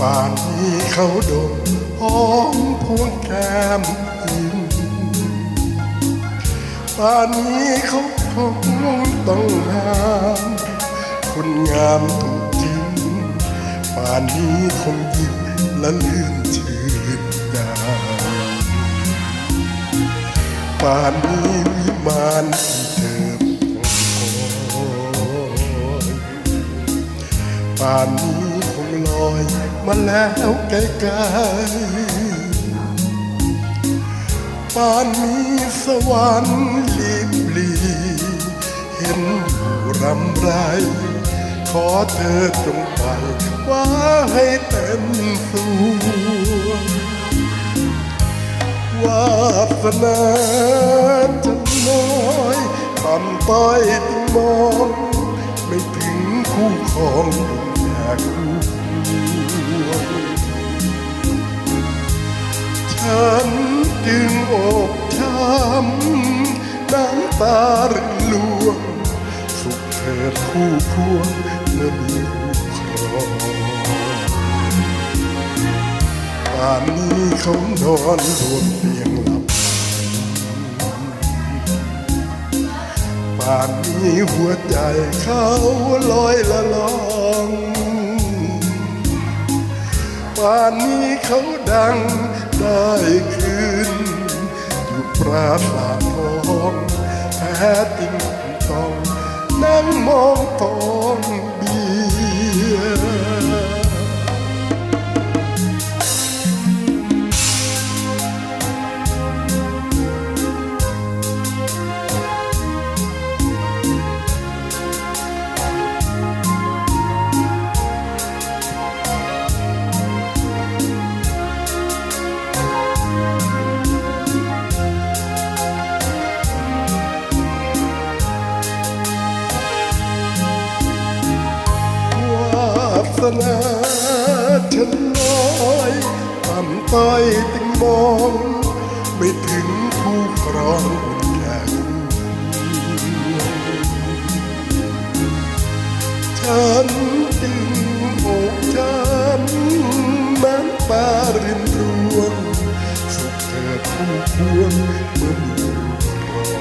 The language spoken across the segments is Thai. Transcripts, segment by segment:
ป่านนี้เขาดมหอมพวงแก้มอิ่มป่านนี้เขาคงต้องห้ามคนงามถูกทิ้งป่านนี้คงยิ้มและลืมชื่นดาวป่านนี้วิมานอี ป่านนี้คงลอยมาแล้วไกลๆป่านนี้สวรรค์ลีบลีเห็นอยู่รำไร ขอเธอจงไปว่าให้เต็มสวงวาสนาจะน้อยต่ำต้อยมอง ไม่ถึงคู่ของ อยากคู่ควรฉันจึงอกช้ำน้ำตารินลวง สุขเถิดคู่ควรเมื่อมีคู่ครองป่านนี้เขานอนรวมเตียงหลับป่านนี้หัวใจเขาลอยละล ป่านนี้เขาดังได้คืนอยู่ปราสาททองแท้จริงต้องนั่งมองตอ นาฉันน้อยต่ำต้อยติงมอง ไม่ถึงคู่ครองแก่ฉันจึงอกฉันน้ำตารินรวงสุขเถิดคู่ควรเมื่อมีครอ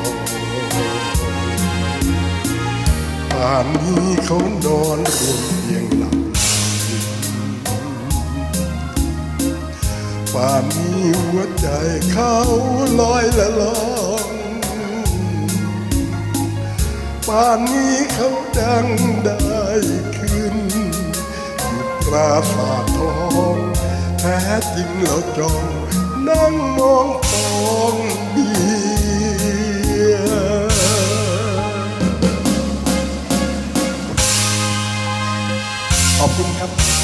ป่านนี้เขานอนรวมเตียง หลับป่านนี้หัวใจเขาลอยละลองป่านนี้เขาดังได้ขึ้นอยู่ปราสาททองแท้จริงเราจองนั่งมองทองเบียขอบคุณครับ